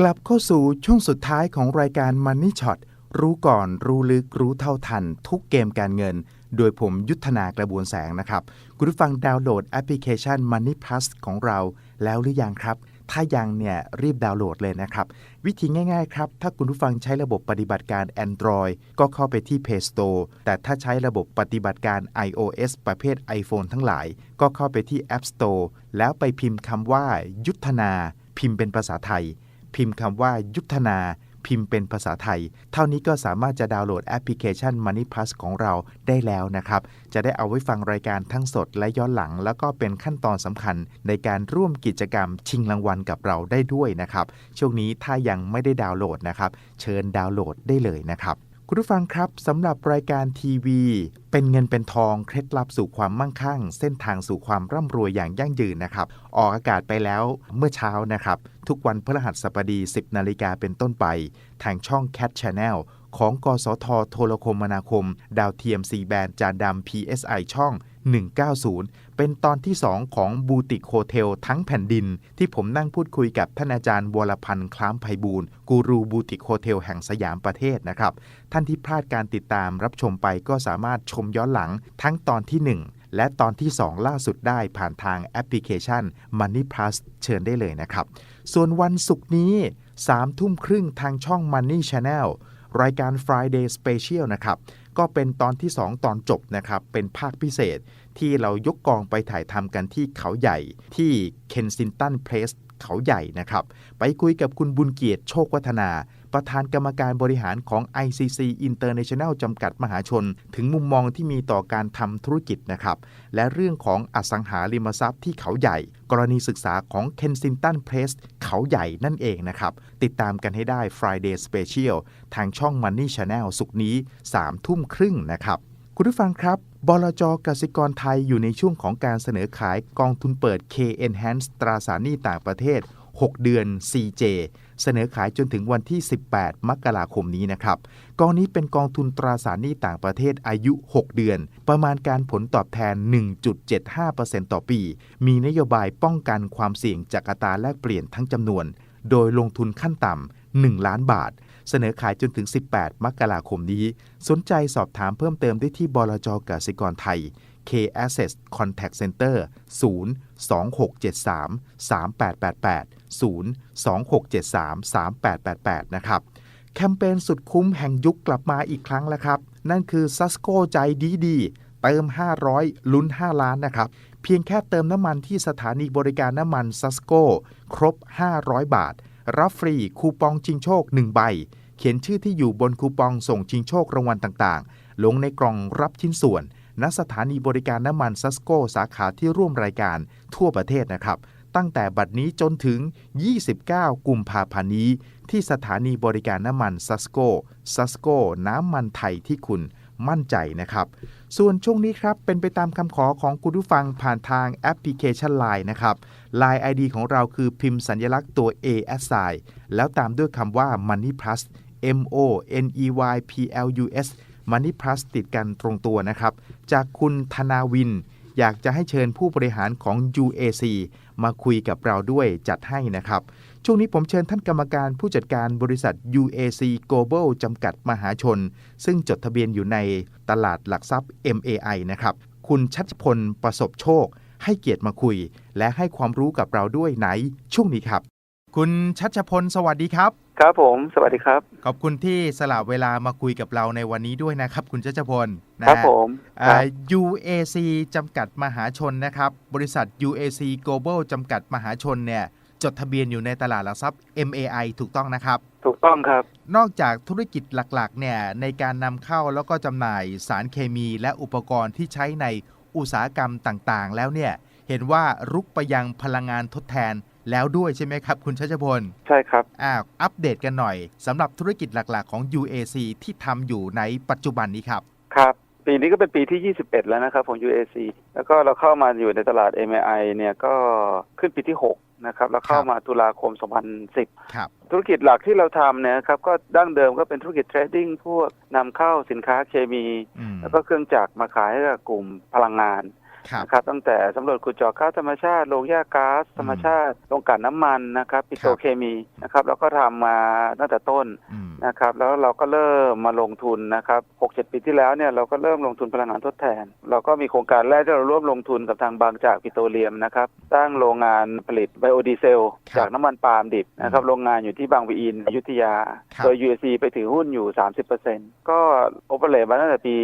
กลับเข้าสู่ช่วงสุดท้ายของรายการ Money Shot รู้ก่อนรู้ลึกรู้เท่าทัน ทุกเกมการเงิน โดยผมยุทธนากระบวนแสงนะครับ คุณผู้ฟังดาวน์โหลดแอปพลิเคชัน Money Plus ของเราแล้วหรือยังครับ ถ้ายังเนี่ยรีบดาวน์โหลดเลยนะครับ วิธีง่ายๆครับ ถ้าคุณผู้ฟังใช้ระบบปฏิบัติการ Android ก็เข้าไปที่ Play Store แต่ถ้าใช้ระบบปฏิบัติการ iOS ประเภท iPhone ทั้งหลาย ก็เข้าไปที่ App Store แล้วไปพิมพ์คำว่า ยุทธนา พิมพ์เป็นภาษาไทย พิมพ์คำว่ายุทธนาพิมพ์เป็นภาษาไทย เท่านี้ก็สามารถจะดาวน์โหลดแอปพลิเคชัน Money Plus ของเราได้แล้วนะครับ จะได้เอาไว้ฟังรายการทั้งสดและย้อนหลัง แล้วก็เป็นขั้นตอนสำคัญในการร่วมกิจกรรมชิงรางวัลกับเราได้ด้วยนะครับ ช่วงนี้ถ้ายังไม่ได้ดาวน์โหลดนะครับ เชิญดาวน์โหลดได้เลยนะครับ คุณผู้ฟังครับสำหรับรายการทีวี เป็นเงินเป็นทองเคล็ดลับสู่ความมั่งคั่ง เส้นทางสู่ความร่ำรวยอย่างยั่งยืนนะครับ ออกอากาศไปแล้วเมื่อเช้านะครับ ทุกวันพฤหัสบดี 10 นาฬิกาเป็นต้นไป ทางช่อง Cat Channel ของ กสทโทรคมนาคม ดาวเทียม C แบนจานดำ PSI ช่อง 190 เป็นตอนที่ 2 ของบูติกโฮเทลทั้งแผ่นดิน ที่ผมนั่งพูดคุยกับท่านอาจารย์วรพันธ์คล้ามไพบูลกูรูบูติกโฮเทลแห่งสยามประเทศนะครับ ท่านที่พลาดการติดตามรับชมไปก็สามารถชมย้อนหลังทั้งตอนที่ 1และตอนที่ 2 ล่าสุดได้ผ่านทางแอปพลิเคชัน Money Plus เชิญได้เลยนะครับ ส่วนวันศุกร์นี้ 3 ทุ่มครึ่งทางช่อง Money Channel รายการ Friday Special นะครับ ก็เป็นตอนที่ 2 ตอนจบนะครับ เป็นภาคพิเศษที่เรายกกองไปถ่ายทำกันที่เขาใหญ่ที่เคนซินตันเพลสเขาใหญ่นะครับ ไปคุยกับคุณบุญเกียรติโชควัฒนา ประธานกรรมการบริหารของ ICC International จำกัดมหาชน ถึงมุมมองที่มีต่อการทำธุรกิจนะครับ และเรื่องของอสังหาริมทรัพย์ที่เขาใหญ่ กรณีศึกษาของ Kensington Place เขาใหญ่นั่นเองนะครับ ติดตามกันให้ได้ Friday Special ทางช่อง Money Channel สุกนี้3ทุ่มครึ่งนะครับ คุณผู้ฟังครับบลจกสิกรไทยอยู่ในช่วงของการเสนอขายกองทุนเปิด K Enhance ตราสารหนี้ต่างประเทศ 6 เดือน CJ เสนอขายจนถึงวันที่ 18 มกราคมนี้นะครับ กองนี้เป็นกองทุนตราสารหนี้ต่างประเทศอายุ 6 เดือน ประมาณการผลตอบแทน 1.75%ต่อปี มีนโยบายป้องกันความเสี่ยงจากอัตราแลกเปลี่ยนทั้งจำนวน โดยลงทุนขั้นต่ำ 1 ล้านบาท เสนอขายจนถึง 18 มกราคมนี้ สนใจสอบถามเพิ่มเติมได้ที่บลจกสิกรไทย K Access Contact Center 0 2673 3888 0 2673 3888 นะครับ แคมเปญสุดคุ้มแห่งยุคกลับมาอีกครั้งแล้วครับ นั่นคือซัสโกใจดีดีเติม 500 ลุ้น 5 ล้านนะครับ เพียงแค่เติมน้ำมันที่สถานีบริการน้ำมันซัสโกครบ 500 บาท รับฟรีคูปองชิงโชค 1 ใบ เขียนชื่อที่อยู่บนคูปองส่งชิงโชครางวัลต่างๆ ลงในกล่องรับชิ้นส่วน ณสถานีบริการน้ำมันซัสโกสาขาที่ร่วมรายการทั่วประเทศนะครับ ตั้งแต่บัดนี้จนถึง 29 กุมภาพันธ์นี้ ที่สถานีบริการน้ำมันซัสโกซัสโกน้ำมันไทยที่คุณมั่นใจนะครับ ส่วนช่วงนี้ครับเป็นไปตามคำขอของคุณผู้ฟังผ่านทางแอปพลิเคชัน Line นะครับ Line ID ของเราคือพิมพ์สัญลักษณ์ตัว A S I แล้วตามด้วยคำว่า Money Plus M O N E Y P L U S Money Plus ติดกันตรงตัวนะครับ จากคุณธนาวิน อยากจะให้เชิญผู้บริหารของ UAC มาคุยกับเราด้วยจัดให้นะครับ ช่วงนี้ผมเชิญท่านกรรมการผู้จัดการบริษัท UAC Global จำกัดมหาชน ซึ่งจดทะเบียนอยู่ในตลาดหลักทรัพย์ MAI นะครับ คุณชัชพลประสบโชค ให้เกียรติมาคุย และให้ความรู้กับเราด้วยไหนช่วงนี้ครับ คุณชัชพลสวัสดีครับ ครับผมสวัสดีครับ ขอบคุณที่สละเวลามาคุยกับเราในวันนี้ด้วยนะครับ คุณชัชพลนะครับฮะผมอ่า UAC จำกัดมหาชนนะครับ บริษัท UAC Global จำกัดมหาชนเนี่ยจดทะเบียนอยู่ในตลาดหลักทรัพย์ MAI ถูกต้องนะครับ ถูกต้องครับ นอกจากธุรกิจหลักๆเนี่ยในการนำเข้าแล้วก็จำหน่ายสารเคมีและอุปกรณ์ที่ใช้ในอุตสาหกรรมต่างๆ แล้วเนี่ยเห็นว่ารุกไปยังพลังงานทดแทน แล้วด้วยใช่ไหมครับ คุณชัชพล ใช่ครับอ่าอัปเดตกันหน่อยสำหรับธุรกิจหลักๆ ของ UAC ที่ทำอยู่ในปัจจุบันนี้ครับ ครับ ปีนี้ก็เป็นปีที่ 21 แล้วนะครับของ UAC แล้วก็เราเข้ามาอยู่ในตลาด MAI เนี่ยก็ขึ้นปีที่ 6นะครับแล้วเข้ามาตุลาคม 2010 ครับ ธุรกิจหลักที่เราทำเนี่ยครับก็ดั้งเดิมก็เป็นธุรกิจเทรดดิ้งพวกนำเข้าสินค้าเคมีอืมแล้วก็เครื่องจักรมาขายให้กับกลุ่มพลังงานครับ นะครับตั้งแต่สำรวจขุดเจาะก๊าซธรรมชาติโรงแยกก๊าซธรรมชาติโรงกลั่นน้ำมันนะครับปิโตรเคมีนะครับแล้วก็ทำมาตั้งแต่ต้นอืมนะครับแล้วเราก็เริ่มมาลงทุนนะครับ6-7ปีที่แล้วเนี่ยเราก็เริ่มลงทุนพลังงานทดแทน เราก็มีโครงการแรกที่เราร่วมลงทุนกับทางบางจากปิโตรเลียมนะครับสร้างโรงงานผลิตไบโอดีเซล จากน้ำมันปาล์มดิบนะครับโรงงานอยู่ที่บางปะอินอยุธยา โดย USC ไปถือหุ้นอยู่ 30%ก็โอเปเรตมาตั้งแต่ปี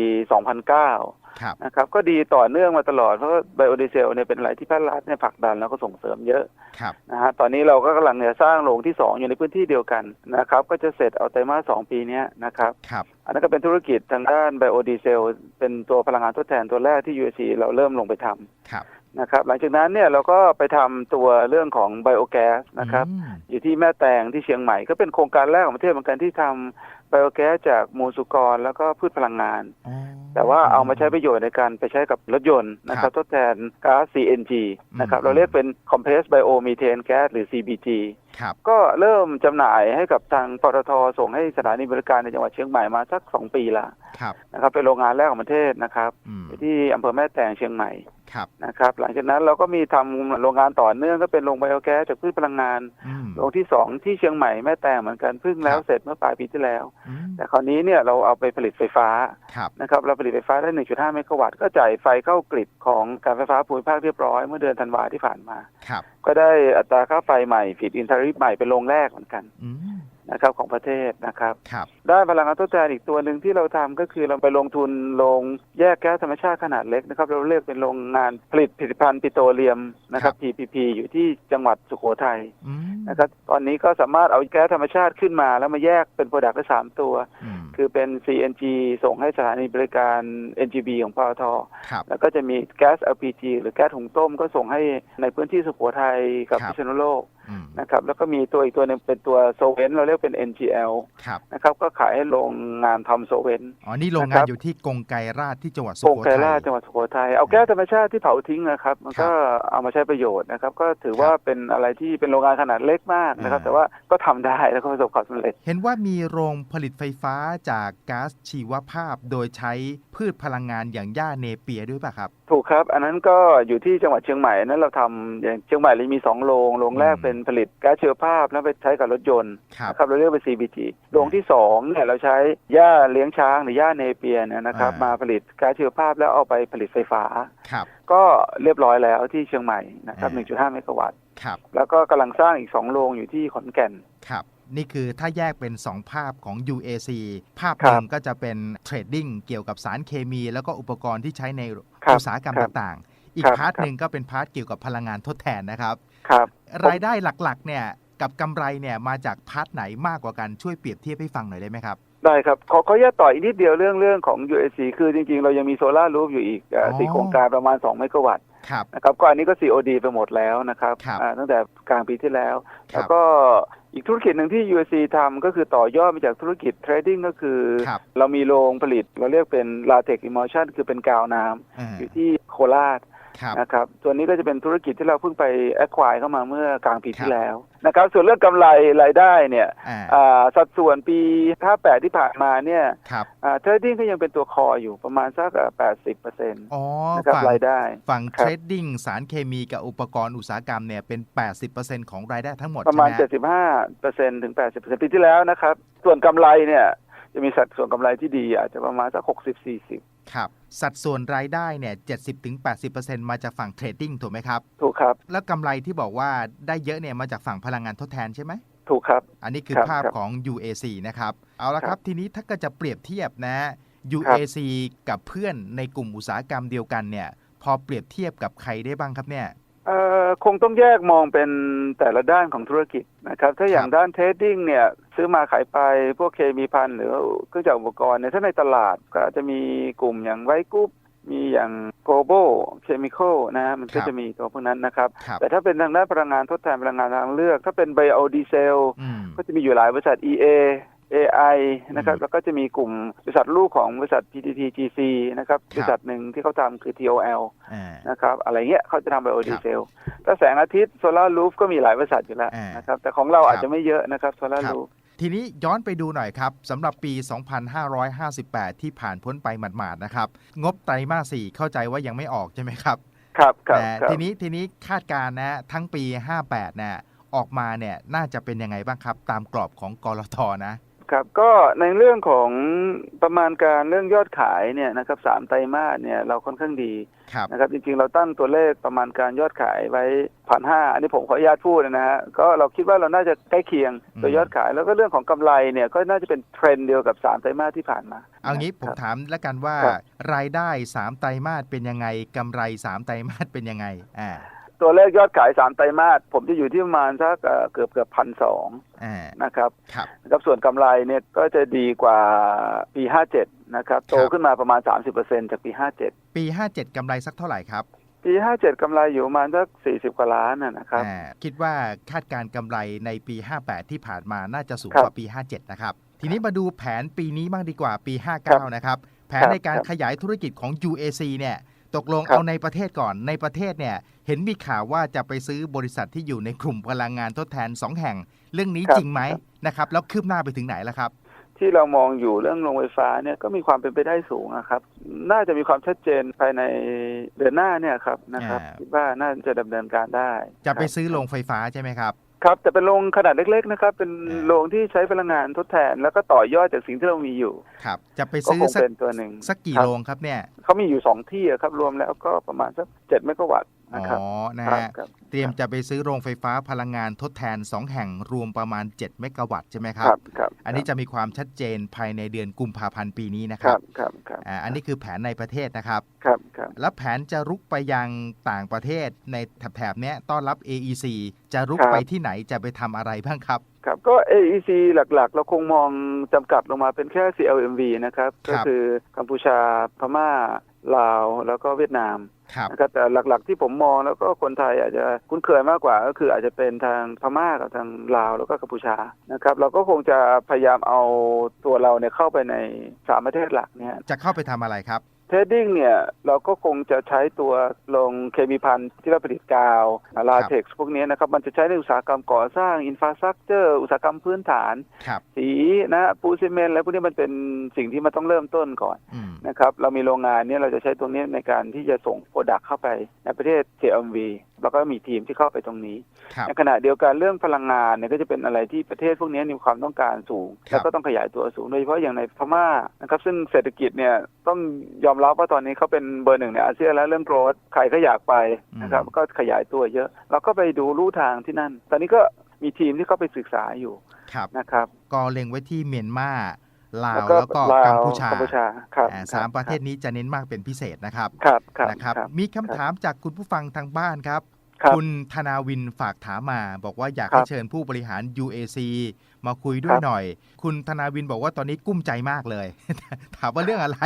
2009ครับ นะครับก็ดีต่อเนื่องมาตลอดเพราะไบโอดีเซลเนี่ยเป็นอะไรที่ภาครัฐเนี่ยผลักดันแล้วก็ส่งเสริมเยอะครับนะฮะตอนนี้เราก็กำลังเนี่ยสร้างโรงที่ 2 อยู่ในพื้นที่เดียวกันนะครับก็จะเสร็จเอาไตรมาสสองปีเนี้ยนะครับครับอันนั้นก็เป็นธุรกิจทางด้านไบโอดีเซลเป็นตัวพลังงานทดแทนตัวแรกที่ USC เราเริ่มลงไปทำครับนะครับหลังจากนั้นเนี่ยเราก็ไปทำตัวเรื่องของไบโอแก๊สนะครับอืมอยู่ที่แม่แตงที่เชียงใหม่ก็เป็นโครงการแรกของประเทศเหมือนกันที่ทำ ไบโอแก๊สจากมูลสุกรแล้วก็พืชพลังงานอ๋อแต่ว่าเอามาใช้ประโยชน์ในการไปใช้กับรถยนต์นะคครัรับบทดแทนก๊าซ CNG นะครับอืมเราเรียกเป็น Compressed Biomethane Gas หรือ CBG ครับก็เริ่มจำหน่ายให้กับทางปตทส่งให้สถานีบริการในจังหวัดเชียงใหม่มาสักสองปีละครับนะครับเป็นโรงงานแรกของประเทศนะครับอืมอยู่ที่อำเภอแม่แตงเชียงใหม่ครับนะครับ หลังจากนั้นเราก็มีทำโรงงานต่อเนื่องก็เป็นโรงไบโอแก๊สจากพืชพลังงานอืมโรงที่สองที่เชียงใหม่แม่แตงเหมือนกันเพิ่งแล้วครับเสร็จเมื่อปลายปีที่แล้วอืมแต่คราวนี้เนี่ยเราเอาไปผลิตไฟฟ้าครับนะครับเราผลิตไฟฟ้าได้ 1.5 เมกะวัตต์ก็จ่ายไฟเข้ากริดของการไฟฟ้าภูมิภาคเรียบร้อยเมื่อเดือนธันวาที่ผ่านมาครับก็ได้อัตราค่าไฟใหม่ฟีดอินทาริริบใหม่เป็นโรงแรกเหมือนกันอื นะครับของประเทศนะครับ ครับด้านพลังงานทดแทนอีกตัวหนึ่งที่เราทำก็คือเราไปลงทุนโรงแยกแก๊สธรรมชาติขนาดเล็กนะครับ เราเรียกเป็นโรงงานผลิตผลิตภัณฑ์ปิโตรเลียมนะครับ PPP อยู่ที่จังหวัดสุโขทัยอืมนะครับ ตอนนี้ก็สามารถเอาแก๊สธรรมชาติขึ้นมา แล้วมาแยกเป็นโปรดักต์ได้สามตัว อืมคือเป็น CNG ส่งให้สถานีบริการ NGB ของปตท ครับ แล้วก็จะมีแก๊ส LPG หรือแก๊สหุงต้มก็ส่งให้ในพื้นที่สุโขทัยกับครับ พิษณุโลกอืมนะครับ แล้วก็มีตัวอีกตัวหนึงเป็นตัวโซเวนเราเรียกเป็น NGL ครับนะครับ ก็ขายให้โรงงานทำโซเวนอ๋อ นี่โรงนะคงารันบอยู่ที่กงไกรราชที่จังหวัดสุโป่งโขไกรทัยราชจังหวัดสุโขทัยเอาแก๊สธรรมชาติที่เผาทิ้งนะครับ มันก็เอามาใช้ประโยชน์นะครับ ก็ถือว่าเป็นอะไรที่เป็นโรงงานขนาดเล็กมากนะครับ อ่า แต่ว่าก็ทำได้แล้วก็ประสบความสำเร็จ เห็นว่ามีโรงผลิตไฟฟ้าจากก๊าซชีวภาพ โดยใช้พืชพลังงานอย่างหญ้าเนเปียด้วยป่ะครับ ถูกครับ อันนั้นก็อยู่ที่จังหวัดเชียงใหม่นั้นเราทำอย่างเชียงใหม่เรามีสองโรงโรงแรกอืมเป็นผลิตก๊าซชีวภาพแล้วไปใช้กับรถยนต์ครับนะครับเราเรียกเป็น CBG โรงที่สองเนี่ยเราใช้หญ้าเลี้ยงช้างหรือหญ้าเนเปียเนี่ยนะครับ อ่าม มาผลิตก๊าซชีวภาพแล้วเอาไปผลิตไฟฟ้า ครับ ก็เรียบร้อยแล้วที่เชียงใหม่นะครับอ่า 1.5เมกะวัตต์ครับแล้วก็กำลังสร้างอีกสองโรงอยู่ที่ขอนแก่น ครับ นี่คือถ้าแยกเป็น 2 ภาพของ UAC ภาพครัหบนึ่งก็จะเป็นเทรดดิ้งเกี่ยวกับสารเคมี แล้วก็อุปกรณ์ที่ใช้ในครับ อุตสาหกรรมครับต่างๆ อีกครับพาร์ทครับหนึ่งก็เป็นพาร์ทเกี่ยวกับพลังงานทดแทนนะครับ ครับ รายได้หลักๆ เนี่ยกับกำไรเนี่ยมาจากพาร์ทไหนมากกว่ากันช่วยเปรียบเทียบให้ฟังหน่อยได้ไหมครับ ได้ครับ ขอขออนุญาตต่ออีกนิดเดียวเรื่องเรื่องของ USC คือจริงๆ เรายังมีโซลาร์รูฟอยู่อีกเอ่อออสี่โครงการประมาณ 2 เมกะวัตต์ ครับนะครับก็อันนี้ก็ COD ไปหมดแล้วนะครับครับอ่าตั้งแต่กลางปีที่แล้วครับแล้วก็อีกธุรกิจหนึ่งที่ USC ทำก็คือต่อยอดมาจากธุรกิจเทรดดิ้งก็คือครับเรามีโรงผลิตเราเรียกเป็น Latex Emulsion คือเป็นกาวน้ำอ่าอยู่ที่โคราชครับ นะครับตัวนี้ก็จะเป็นธุรกิจที่เราเพิ่งไปแอคควายเข้ามาเมื่อกลางปีครัที่บแล้วนะครับส่วนเรื่องกำไรรายได้เนี่ยอ่าอ่าสัดส่วนปี 58 ที่ผ่านมาเนี่ยครับเทรดดิ้งก็ยังเป็นตัวคออยู่ประมาณสักแปดสิบเปอร์เซ็นต์อ๋อนะครับฝั่งรายได้ ฝั่งครัเทบรดดิ้งสารเคมีกับอุปกรณ์อุตสาหกรรมเนี่ยเป็น 80%ของรายได้ทั้งหมด ประมาณใช่ไหมฮ75เปอร์เซ็นต์ถึง 80เปอร์เซ็นต์ปีที่แล้วนะครับ ส่วนกำไรเนี่ยจะมีสัดส่วนกำไรที่ดีอาจจะประมาณสัก 60 40 ครับ สัดส่วนรายได้เนี่ย70-80%มาจากฝั่งเทรดดิ้งถูกไหมครับ ถูกครับ แล้วกำไรที่บอกว่าได้เยอะเนี่ยมาจากฝั่งพลังงานทดแทนใช่ไหมถูกครับ อันนี้คือครับภาพครับของ UAC นะครับ เอาละคครัรับบ ทีนี้ถ้าก็จะเปรียบเทียบนะ UAC กับเพื่อนในกลุ่มอุตสาหกรรมเดียวกันเนี่ย พอเปรียบเทียบกับใครได้บ้างครับเนี่ย เอ่อคงต้องแยกมองเป็นแต่ละด้านของธุรกิจนะครับ ถ้าอย่างครับ ด้านเทรดดิ้งเนี่ย ซื้อมาขายไปพวกเคมีพันหรือเครื่องจักรอุปกรณ์เนี่ยถ้าในตลาดก็อาจจะมีกลุ่มอย่างไวกรุ๊ปมีอย่าง global chemical นะฮะมันก็ครับจะมีตัวพวกนั้นนะครับครับ แต่ถ้าเป็นทางด้านพลังงานทดแทนพลังงานทางเลือก ถ้าเป็น biodiesel อืมก็จะมีอยู่หลายบริษัท EA AI นะครับอืมแล้วก็จะมีกลุ่มบริษัทลูกของบริษัท PTTGC นะครับครับบริษัทหนึ่งที่เขาทำคือ TOL อ่านะครับอะไรเงี้ยเขาจะทำไบโอดีเซลถ้าแสงอาทิตย์โซลารูฟก็มีหลายบริษัทอยู่แล้วอ่านนะครับแต่ของเราครับอาจจะไม่เยอะนะครับโซลาครับรูฟ ทีนี้ย้อนไปดูหน่อยครับสำหรับปี 2558 ที่ผ่านพ้นไปหมาดๆนะครับ งบไตรมาส 4 เข้าใจว่ายังไม่ออกใช่ไหมครับ ครับครับแต่ครับทีนี้ทีนี้คาดการณ์นะทั้งปี 58นะออกมาเนี่ยน่าจะเป็นยังไงบ้างครับ ตามกรอบของกรทนะ ครับก็ในเรื่องของประมาณการเรื่องยอดขายเนี่ยนะครับสามไตรมาสเนี่ยเราค่อนข้างดีครับนะครับจริงๆเราตั้งตัวเลขประมาณการยอดขายไว้พันห้าอันนี้ผมขออนุญาตพูดนะฮะก็เราคิดว่าเราน่าจะใกล้เคียงตัวยอดขายแล้วก็เรื่องของกำไรเนี่ยก็น่าจะเป็นเทรนด์เดียวกับสามไตรมาสที่ผ่านมา เอางี้ผมครับถามแล้วกันว่าครับรายได้3ไตรมาสเป็นยังไงกำไร3ไตรมาสเป็นยังไงอ่า ตัวเลขยอดขายสามไตรมาสผมจะอยู่ที่ประมาณสักเอ่อเกือบเกือบพันสองอ่านะครับครับนะครับส่วนกำไรเนี่ยก็จะดีกว่าปี57นะครับโตครับขึ้นมาประมาณ30%จากปี57ปี57กำไรสักเท่าไหร่ครับ ปี57กำไรอยู่ประมาณสัก40กว่าล้านนะนะครับอ่าคิดว่าคาดการณ์กำไรในปี58ที่ผ่านมาน่าจะสูงครับกว่าปี57นะครับทีนี้มาดูแผนปีนี้บ้างดีกว่าปีครับ59 นะครับ แผนครับในการครับขยายธุรกิจของ UAC เนี่ย ตกลงครับเอาในประเทศก่อนในประเทศเนี่ย เห็นมีข่าวว่าจะไปซื้อบริษัทที่อยู่ในกลุ่มพลังงานทดแทน2แห่ง เรื่องนี้ครับจริงไหมนะครับ แล้วคืบหน้าไปถึงไหนแล้วครับ ที่เรามองอยู่เรื่องโรงไฟฟ้าเนี่ยก็มีความเป็นไปได้สูงนะครับ น่าจะมีความชัดเจนภายในเดือนหน้าเนี่ยครับนะครับอ่าคิดว่าน่าจะดำเนินการได้ จะไปครับซื้อโรงไฟฟ้าใช่ไหมครับ ครับแต่เป็นโรงขนาดเล็ก ๆ นะครับ เป็นอ่าโรงที่ใช้พลังงานทดแทน แล้วก็ต่อยอดจากสิ่งที่เรามีอยู่ ครับ จะไปก็ซื้อคงสักเป็นตัวหนึ่งสักกี่ครับโรงครับเนี่ยเขามีอยู่สองที่อะครับรวมแล้วก็ประมาณสักเจ็ดเมกะวัตต์อ๋ นะครับอนะครับฮะครับเตรียมจะไปซื้อโรงไฟฟ้าพลังงานทดแทน 2 แห่งรวมประมาณ 7 เมกะวัตต์ใช่ไหมครัครับบครับอันนี้จะมีความชัดเจนภายในเดือนกุมภาพันธ์ปีนี้นะคครัรับบครับครับอ่าอันนี้คือแผนในประเทศนะครับครับครับแล้วแผนจะรุกไปยังต่างประเทศในแถบๆเนี้ยต้อนรับ AEC จะรุกครับไปที่ไหนจะไปทำอะไรบ้างครับ ครับก็ AEC หลักๆ เราคงมองจำกัดลงมาเป็นแค่ CLMV นะครับคก็รับคือกัมพูชาพม่าลาวแล้วก็เวียดนามครับนะครับแต่หลักๆที่ผมมองแล้วก็คนไทยอาจจะคุ้นเคยมากกว่าก็คืออาจจะเป็นทางพม่ากับทางลาวแล้วก็กัมพูชานะครับ เราก็คงจะพยายามเอาตัวเราเนี่ยเข้าไปในสามประเทศหลักเนี่ยจะเข้าไปทำอะไรครับ เทรดดิ้งเนี่ยเราก็คงจะใช้ตัวลงเคมีพันที่เราผลิตกาวลาเท็กซ์พวกนี้นะครับ มันจะใช้ในอุตสาหกรรมก่อสร้างอินฟราสตรักเจอร์อุตสาหกรรมพื้นฐานครับสีนะปูนซีเมนต์แล้วพวกนี้มันเป็นสิ่งที่มันต้องเริ่มต้นก่อนอืมนะครับ เรามีโรงงานเนี่ยเราจะใช้ตรงนี้ในการที่จะส่งโปรดักต์เข้าไปในประเทศ CMV แล้วก็มีทีมที่เข้าไปตรงนี้ครับในขณะเดียวกันเรื่องพลังงานเนี่ยก็จะเป็นอะไรที่ประเทศพวกนี้มีความต้องการสูงครับแล้วก็ต้องขยายตัวสูงโดยเฉพาะอย่างในพม่านะครับซึ่งเศรษฐกิจเนี่ยต้องยอมรับว่าตอนนี้เขาเป็นเบอร์หนึ่งในอาเซียนแล้วเรื่องโกรธใครก็อยากไปนะครับก็ขยายตัวเยอะเราก็ไปดูลู่ทางที่นั่น ตอนนี้ก็มีทีมที่เข้าไปศึกษาอยู่ครับนะครับ ก็เล็งไว้ที่เมียนมา ลาวแล้วแล้วก็ลาวกัมพูชากัมพูชาครับอ่าสามประเทศนี้จะเน้นมากเป็นพิเศษนะครับครับครับนะครับครับ มีคำถามจากคุณผู้ฟังทางบ้านครับครับณธนาวินฝากถามมา บอกว่าอยากครัให้บเชิญผู้บริหาร UAC มาคุยด้วยครับหน่อย คุณธนาวินบอกว่าตอนนี้กุ้มใจมากเลย ถามว่าเรื่องอะไร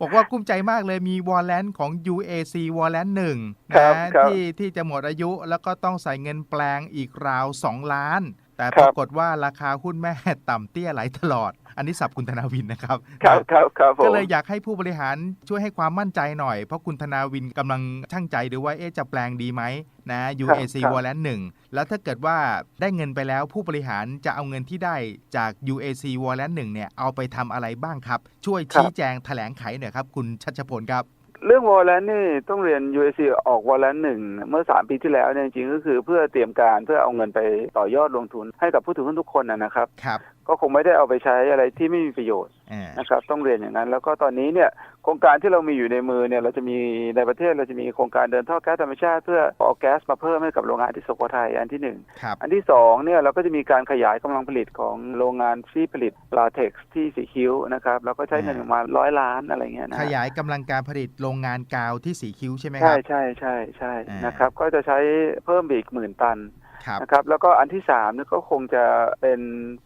บอกว่ากุ้มใจมากเลยมีวอลเลนของ UAC วอลเลนหนึ่งครันะบครับที่ที่จะหมดอายุแล้วก็ต้องใส่เงินแปลงอีกราว 2 ล้าน แต่ครัปบรากฏว่าราคาหุ้นแม่ต่ำเตี้ยไหลตลอด อันนี้สับคุณธนาวินนะครับ ครับครับครับผมก็เลยอยากให้ผู้บริหารช่วยให้ความมั่นใจหน่อย เพราะคุณธนาวินกำลังช่างใจดูว่าเอ๊ะจะแปลงดีไหมนะ UAC ครับ w a l l a n 1แล้วถ้าเกิดว่าได้เงินไปแล้วผู้บริหารจะเอาเงินที่ได้จาก UAC w a l l a n 1เนี่ยเอาไปทำอะไรบ้างครับ ช่วยชี้แจงแถลงไขหน่อยครับ คุณชัชพลครับ เรื่องวอลเลนนี่ต้องเรียน UAC ออกวอลเลนหนึ่งเมื่อสามปีที่แล้วเนี่ยจริงๆก็คือเพื่อเตรียมการเพื่อเอาเงินไปต่อยอดลงทุนให้กับผู้ถือหุ้นทุกคนนะนะครับครับ ก็คงไม่ได้เอาไปใช้อะไรที่ไม่มีประโยชน์อ่านะครับ ต้องเรียนอย่างนั้น แล้วก็ตอนนี้เนี่ยโครงการที่เรามีอยู่ในมือเนี่ยเราจะมีในประเทศเราจะมีโครงการเดินท่อแก๊สธรรมชาติเพื่อเอาแก๊สมาเพิ่มให้กับโรงงานที่สุโขทัยอันที่หนึ่งครับอันที่สองเนี่ยเราก็จะมีการขยายกำลังผลิตของโรงงานที่ผลิตลาเท็กซ์ที่สีคิ้วนะครับแล้วก็ใช้เงินประมาณร้อยล้านอะไรเงี้ยนะขยายกำลังการผลิตโรงงานกาวที่สีคิ้วใช่ไหมคใช่รับใช่ใช่ใช่อ่านนะครับก็จะใช้เพิ่มไปอีกหมื่นตัน ครับนะครับแล้วก็อันที่สามเนี่ยก็คงจะเป็น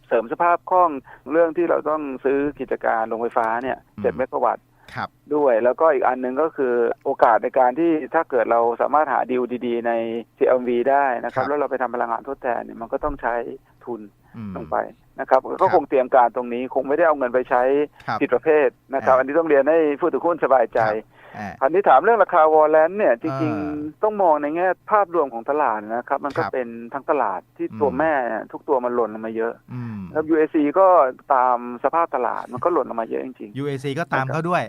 เสริมสภาพคล่องเรื่องที่เราต้องซื้อกิจการโรงไฟฟ้าเนี่ยเจ็ดเมกะวัตต์ครับด้วยแล้วก็อีกอันหนึ่งก็คือโอกาสในการที่ถ้าเกิดเราสามารถหาดีลดีๆ ใน CLV ได้นะครับครับ แล้วเราไปทำพลังงานทดแทนเนี่ยมันก็ต้องใช้ทุนอืมลงไปนะครับก็คงเตรียมการตรงนี้คงไม่ได้เอาเงินไปใช้ครับผิดประเภทนะครับอ่าอันนี้ต้องเรียนให้ผู้ถือหุ้นสบายใจ อ่าอันนี้ถามเรื่องราคาวอลเลนเนี่ยจริงอ่าๆต้องมองในแง่ภาพรวมของตลาดนะครับ มันก็ครับเป็นทั้งตลาดที่ตัวอืมแม่เนี่ยทุกตัวมันหล่นลงมาเยอะอืมแล้ว UAC ก็ตามสภาพตลาดมันก็หล่นลงมาเยอะจริง UAC ก็ตามเขาด้วย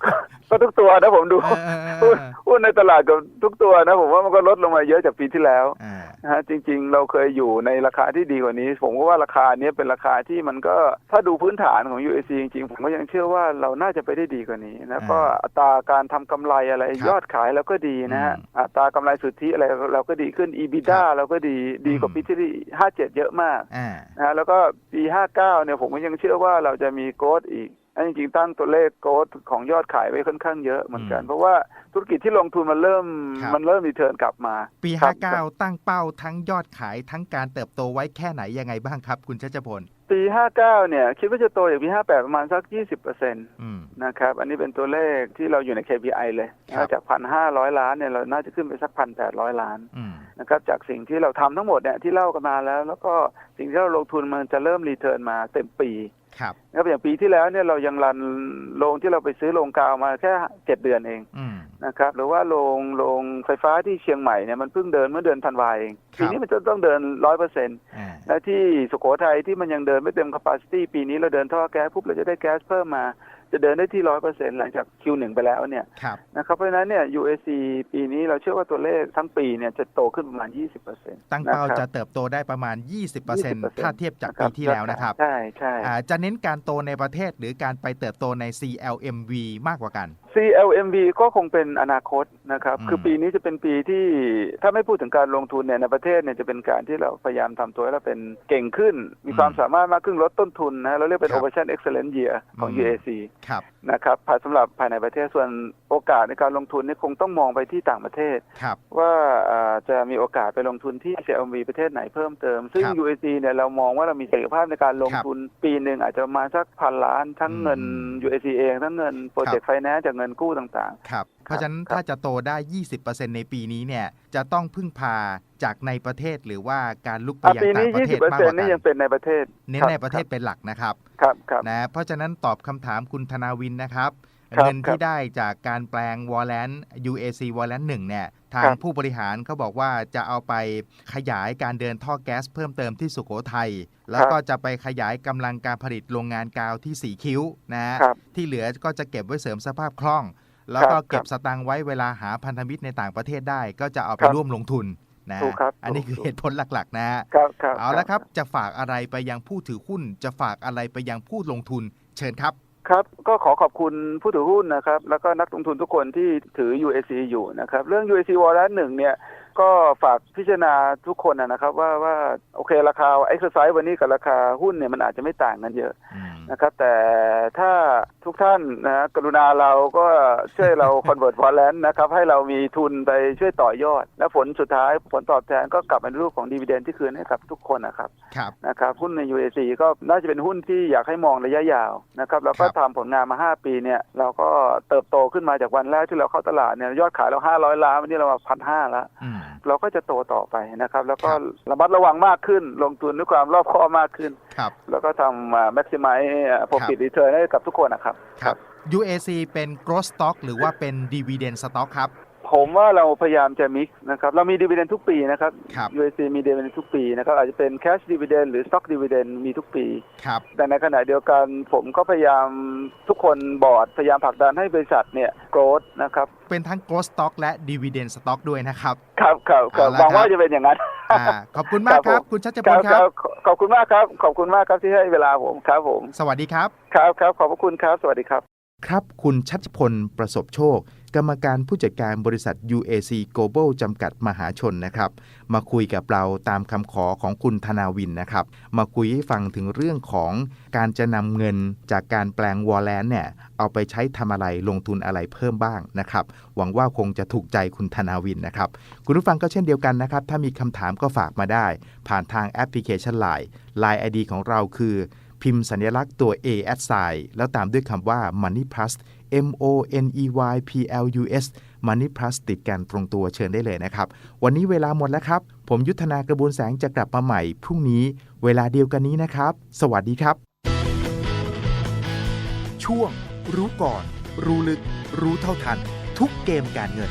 ๆก็ทุกตัวนะผมดูเออเออเอหุ้นอหุ้นในตลาดกับทุกตัวนะผมว่ามันก็ลดลงมาเยอะจากปีที่แล้วอ่านะฮะจริง ๆ เราเคยอยู่ในราคาที่ดีกว่านี้ ผมก็ว่าราคาเนี้ยเป็นราคาที่มันก็ถ้าดูพื้นฐานของ UAC จริงๆ ผมก็ยังเชื่อว่าเราน่าจะไปได้ดีกว่านี้นะก็อัตราการทำกำไรอะไร ยอดขายเราก็ดีนะฮะอัตรากำไรสุทธิอะไรเราก็ดีขึ้น EBITDA เราก็ดีดีกว่าปีที่ห้าเจ็ดเยอะมากอ่านะฮะแล้วก็ปีห้าเก้าเนี่ยผมก็ยังเชื่อว่าเราจะมีโกดอีกอันจริงๆตั้งตัวเลขโกดของยอดขายไว้ค่อนข้างเยอะเหมือนกันอืมเพราะว่าธุรกิจที่ลงทุนมันเริ่มครับมันเริ่มรีเทิร์นกลับมา ปีครับ59 ตั้งเป้าทั้งยอดขายทั้งการเติบโตไว้แค่ไหนยังไงบ้างครับ คุณชัชพล ปีห้าเก้าเนี่ย คิดว่าจะโตอย่างปีห้าแปดประมาณสักยี่สิบเปอร์เซ็นต์อืมนะครับ อันนี้เป็นตัวเลขที่เราอยู่ใน KPI เลยครับนะจากพันห้าร้อยล้านเนี่ยเราน่าจะขึ้นไปสักพันแปดร้อยล้านอืมนะครับจากสิ่งที่เราทำทั้งหมดเนี่ยที่เล่ากันมาแล้ว แล้วก็สิ่งที่เราลงทุนมันจะเริ่มรีเทิร์นมาเต็มปี ครับนะครับอย่างปีที่แล้วเนี่ยเรายังรันโรงที่เราไปซื้อโรงกาวมาแค่เจ็ดเดือนเองอืม นะครับ หรือว่าโรงโรงไฟฟ้าที่เชียงใหม่เนี่ยมันเพิ่งเดินเมื่อเดือนธันวาเองครับ ปีนี้มันจะต้องเดินร้อยเปอร์เซ็นต์อ่าและที่สุโขทัยที่มันยังเดินไม่เต็ม capacity ปีนี้เราเดินท่อแก๊สปุ๊บเราจะได้แก๊สเพิ่มมา จะเดินได้ที่ร้อยเปอร์เซ็นต์หลังจาก Q1 ไปแล้วเนี่ยครับนะครับเพราะฉะนั้นเนี่ย UAC ปีนี้เราเชื่อว่าตัวเลขทั้งปีเนี่ยจะโตขึ้นประมาณ 20เปอร์เซ็นต์ตั้งเป้าจะเติบโตได้ประมาณ 20%ถ้าเทียบจากปีที่แล้วนะครับ ใช่ใช่อ่าจะเน้นการโตในประเทศหรือการไปเติบโตใน CLMV มากกว่ากัน CLMV ก็คงเป็นอนาคตนะครับอืมคือปีนี้จะเป็นปีที่ถ้าไม่พูดถึงการลงทุนเนี่ยในประเทศเนี่ยจะเป็นการที่เราพยายามทำตัวให้เราเป็นเก่งขึ้น มีความสามารถมากขึ้นลดต้นทุนนะเราเรียกเป็น Operation Excellent Year ของ UAC ครับนะครับภายสำหรับภายในประเทศส่วนโอกาสในการลงทุนนี่คงต้องมองไปที่ต่างประเทศ ครับ ว่าเอ่อจะมีโอกาสไปลงทุนที่ CLMV ประเทศไหนเพิ่มเติม ซึ่ง ครับ UAC เนี่ยเรามองว่าเรามีศักยภาพในการลงทุนปีหนึ่งอาจจะประมาณสักพันล้านทั้งเงิน อืม UAC เอง ทั้งเงินโปรเจกต์ไฟแนนซ์จากเงินกู้ต่างครับ เพราะฉะนั้นครับถ้าจะโตได้ 20%ในปีนี้เนี่ยจะต้องพึ่งพาจากในประเทศหรือว่าการลุกๆไปอะยังปีต่านี้งประเทศมากกว่า20%นี่กัยังเป็นในประเทศ เน้นครับในประเทศเป็นหลักนะครับครับครับนะเพราะฉะนั้นตอบคำถามคุณธนาวินนะครับครับเงินครัที่บได้จากการแปลงวอลเลน UAC วอลเลนหนึ่งเนี่ยทาคงรับผู้บริหารเขาบอกว่าจะเอาไปขยายการเดินท่อแก๊สเพิ่มเติมที่สุโขทัยแล้วก็จะไปขยายกำลังการผลิตโรงงานกาวที่สีคิ้วนะฮะครับที่เหลือก็จะเก็บไว้เสริมสภาพคล่อง แล้วก็ครับเก็บสตังค์ไว้เวลาหาพันธมิตรในต่างประเทศได้ ก็จะเอาไปครับร่วมลงทุนนะถูกครับอันนี้ถูกคือถูกเหตุผลหลักๆ นะฮะครับครับเอาละครับจะฝากอะไรไปยังผู้ถือหุ้น จะฝากอะไรไปยังผู้ลงทุนเชิญครับครับก็ขอขอบคุณผู้ถือหุ้นนะครับ แล้วก็นักลงทุนทุกคนที่ถือ UAC อยู่นะครับ เรื่อง UAC วอลเลนหนึ่งเนี่ย ก็ฝากพิจารณาทุกคนนะครับ ว่าว่าโอเคราคา exercise วันนี้กับราคาหุ้นเนี่ยมันอาจจะไม่ต่างกันเยอะอืม นะครับ แต่ถ้าทุกท่านนะกรุณาเราก็ช่วยเรา convert valent นะครับ ให้เรามีทุนไปช่วยต่อยอด และผลสุดท้ายผลตอบแทนก็กลับมาในรูปของดีเวเดนที่คืนให้กับทุกคนนะครับครับนะครับหุ้นใน UAC ก็น่าจะเป็นหุ้นที่อยากให้มองระยะยาวนะครับแล้วก็ครับทำผลงานมา 5 ปีเนี่ยเราก็เติบโตขึ้นมาจากวันแรกที่เราเข้าตลาดเนี่ยยอดขายเรา 500 ล้านวันนี้เรามาพันห้าแล้วอืมเราก็จะโตต่อไปนะครับ แล้วก็ครับระมัดระวังมากขึ้นลงทุนด้วยความรอบคอบมากขึ้นครับแล้วก็ทำ maximize ครั profit บ return ให้กับทุกคนนะครับ ครับ UAC เป็น growth stock หรือว่าเป็น dividend stock ครับ ผมว่าเราพยายามจะ mix นะครับ เรามีดีเวเดนทุกปีนะครับ ครับ UAC มีดีเวเดนทุกปีนะครับ อาจจะเป็น cash dividend หรือ stock dividend มีทุกปี ครับ แต่ในขณะเดียวกันผมก็พยายามทุกคนบอร์ดพยายามผลักดันให้บริษัทเนี่ยโกรธนะครับเป็นทั้ง growth stock และ dividend stock ด้วยนะครับ ครับครับครับเอาละหวังว่าครับจะเป็นอย่างนั้น อ่าขอบคุณมากคครัรับบ ผม คุณชัชพคลรับคครัรับ บขอบคุณมากครับ ขอบคุณมากครับที่ให้เวลาผมครับผมสวัสดีครับ ครับครับขอบพระคุณครับ สวัสดีครับ ครับ คุณชัชพลประสบโชค กรรมการผู้จัดการบริษัท UAC Global จำกัดมหาชนนะครับ มาคุยกับเราตามคำขอของคุณธนาวินนะครับ มาคุยให้ฟังถึงเรื่องของการจะนำเงินจากการแปลงวอลเลนเนี่ย เอาไปใช้ทำอะไรลงทุนอะไรเพิ่มบ้างนะครับ หวังว่าคงจะถูกใจคุณธนาวินนะครับ คุณผู้ฟังก็เช่นเดียวกันนะครับ ถ้ามีคำถามก็ฝากมาได้ ผ่านทางแอปพลิเคชัน Line Line ID ของเราคือ พิมพ์สัญลักษณ์ตัว A at sign แล้วตามด้วยคำว่า Money Plus M O N E Y P L U S Money Plus ติดกันตรงตัวเชิญได้เลยนะครับ วันนี้เวลาหมดแล้วครับ ผมยุทธนากระบวนแสงจะกลับมาใหม่ พรุ่งนี้เวลาเดียวกันนี้นะครับ สวัสดีครับ ช่วง รู้ก่อน รู้ลึก รู้เท่าทัน ทุกเกมการเงิน